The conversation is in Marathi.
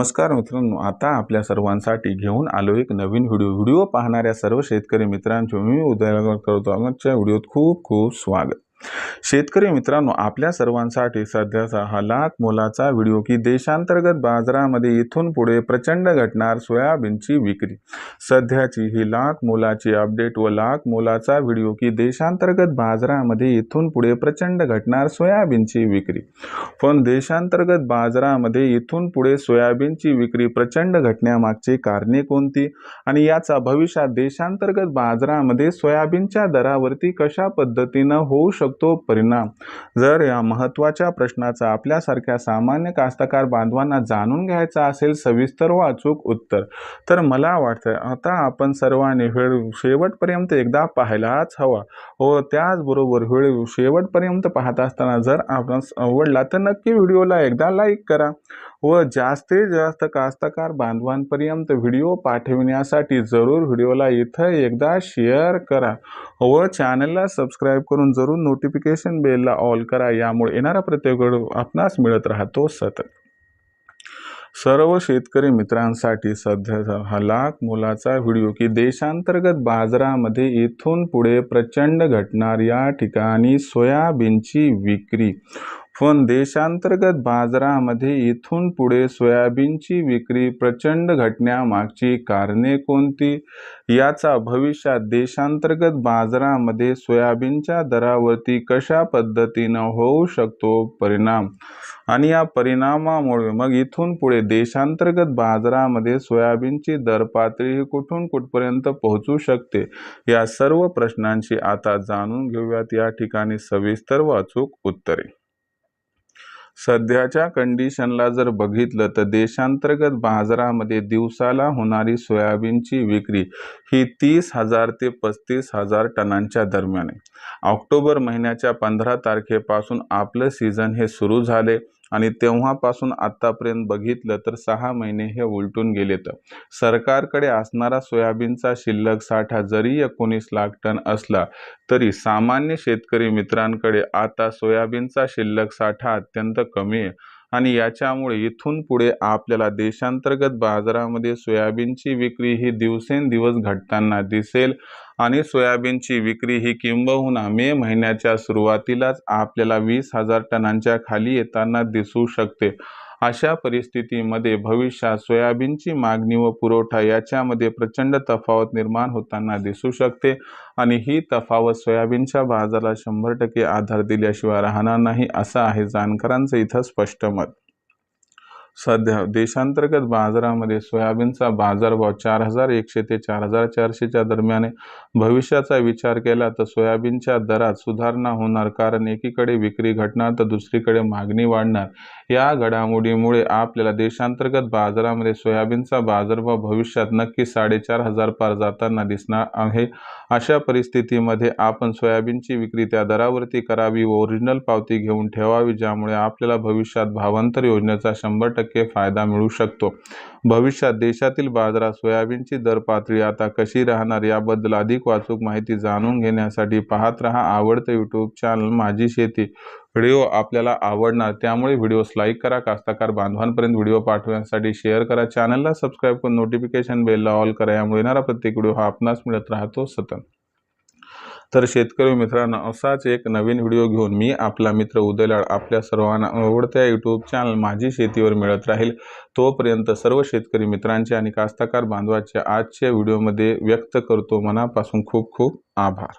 नमस्कार मित्रांनो आता आपल्या सर्वांसाठी घेऊन आलो एक नवीन व्हिडिओ. व्हिडिओ पाहणाऱ्या सर्व शेतकरी मित्रांचे मी उदय करतो. आजच्या व्हिडिओत खूप खूप स्वागत. शेतकरी मित्रांनो आपल्या सर्वांसाठी सध्याचा हा लाख मोलाचा व्हिडिओ की देशांतर्गत बाजारामध्ये इथून पुढे प्रचंड घटणार सोयाबीनची विक्री. सध्याची ही लाख मोलाची अपडेट व लाख मोलाचा व्हिडिओ की देशांतर्गत बाजारामध्ये इथून पुढे प्रचंड घटणार सोयाबीनची विक्री. पण देशांतर्गत बाजारामध्ये इथून पुढे सोयाबीनची विक्री प्रचंड घटण्यामागची कारणे कोणती? आणि याचा भविष्यात देशांतर्गत बाजारामध्ये सोयाबीनच्या दरावरती कशा पद्धतीनं होऊ शकतो? परिणाम? जर या महत्त्वाच्या प्रश्नाचा आपल्यासारख्या सामान्य कास्तकार बांधवांना जाणून घ्यायचा असेल सविस्तर व अचूक उत्तर. तर मला वाटतं आता आपण सर्वांनी वेळ शेवटपर्यंत एकदा पाहायलाच हवा. व त्याचबरोबर वेळ शेवटपर्यंत पाहत असताना जर आपण आवडला तर नक्की व्हिडिओला एकदा लाईक करा. व जास्तीत जास्त कास्तकार बांधवांपर्यंत व्हिडिओ पाठविण्यासाठी जरूर व्हिडिओला इथं एकदा शेअर करा व चॅनलला सबस्क्राईब करून जरूर नोटिफिकेशन बेलला ऑल करा. यामुळे येणारा प्रत्येक व्हिडिओ आपणास मिळत राहतो सतत. सर्व शेतकरी मित्रांसाठी सध्याचा हा लाख मोलाचा व्हिडिओ की देशांतर्गत बाजारामध्ये इथून पुढे प्रचंड घटणार. या ठिकाणी सोयाबीनची विक्री पण देशांतर्गत बाजारामध्ये इथून पुढे सोयाबीनची विक्री प्रचंड घटण्यामागची कारणे कोणती? याचा भविष्यात देशांतर्गत बाजारामध्ये सोयाबीनच्या दरावरती कशा पद्धतीनं होऊ शकतो परिणाम? आणि या परिणामामुळे मग इथून पुढे देशांतर्गत बाजारामध्ये सोयाबीनची दर पातळी ही कुठून कुठपर्यंत पोहोचू शकते? या सर्व प्रश्नांची आता जाणून घेऊयात. या ठिकाणी सविस्तर व अचूक उत्तरे. सध्याच्या कंडिशनला जर बघितलं तर देशांतर्गत बाजारामध्ये दिवसाला होणारी सोयाबीनची विक्री ही तीस हजार ते पस्तीस हजार टनांच्या दरम्यान आहे. ऑक्टोबर महिन्याच्या पंधरा तारखेपासून आपलं सीझन हे सुरू झाले. आणि तेव्हापासून आत्तापर्यंत बघितलं तर सहा महिने हे उलटून गेलेत. सरकारकडे असणारा सोयाबीनचा शिल्लक साठा जरी एकोणीस लाख टन असला तरी सामान्य शेतकरी मित्रांकडे आता सोयाबीनचा शिल्लक साठा अत्यंत कमी आहे. आणि याच्यामुळे इथून पुढे आपल्याला देशांतर्गत बाजारामध्ये सोयाबीनची विक्री ही दिवसेंदिवस घटताना दिसेल. आणि सोयाबीनची विक्री ही किंबहुना मे महिन्याच्या सुरुवातीलाच आपल्याला वीस हजार टनांच्या खाली येताना दिसू शकते. अशा परिस्थितीमध्ये भविष्यात सोयाबीनची मागणी व पुरवठा याच्यामध्ये प्रचंड तफावत निर्माण होताना दिसू शकते आणि ही तफावत सोयाबीनच्या बाजाराला शंभर टक्के आधार दिल्याशिवाय राहणार नाही असं आहे जाणकारांचं इथं स्पष्ट मत. सध्या देशांतर्गत बाजारामध्ये सोयाबीनचा बाजारभाव चार हजार एकशे ते चार हजार चारशेच्या दरम्यान भविष्याचा विचार केला तर सोयाबीनच्या दरात सुधारणा होणार कारण एकीकडे विक्री घटणार तर दुसरीकडे मागणी वाढणार. या घडामोडीमुळे आपल्याला देशांतर्गत बाजारामध्ये सोयाबीनचा बाजारभाव भविष्यात नक्की साडेचार हजार पार जाताना दिसणार आहे. अशा परिस्थितीमध्ये आपण सोयाबीनची विक्री त्या दरावरती करावी व ओरिजिनल पावती घेऊन ठेवावी ज्यामुळे आपल्याला भविष्यात भावांतर योजनेचा शंभर टक्के फायदा मिळू शकतो. भविष्यात देशातील बाजारात सोयाबीनची दर पातळी आता कशी राहणार याबद्दल अधिक वाचूक माहिती जाणून घेण्यासाठी पाहत रहा आवडतं यूट्यूब चॅनल माझी शेती. व्हिडिओ आपल्याला आवडणार त्यामुळे व्हिडिओस लाईक करा कास्तकार बांधवांपर्यंत व्हिडिओ पाठवण्यासाठी शेअर करा. चॅनलला सबस्क्राईब करून नोटिफिकेशन बेलला ऑल करा. यामुळे येणारा प्रत्येक व्हिडिओ हा आपणास मिळत राहतो सतत. तर शेतकरी मित्रांनो असाच एक नवीन व्हिडिओ घेऊन मी आपला मित्र उदयलाड आपल्या सर्वांना आवडत्या यूट्यूब चॅनल माझी शेतीवर मिळत राहील. तोपर्यंत सर्व शेतकरी मित्रांचे आणि कास्ताकार बांधवाच्या आजच्या व्हिडिओमध्ये व्यक्त करतो मनापासून खूप खूप आभार.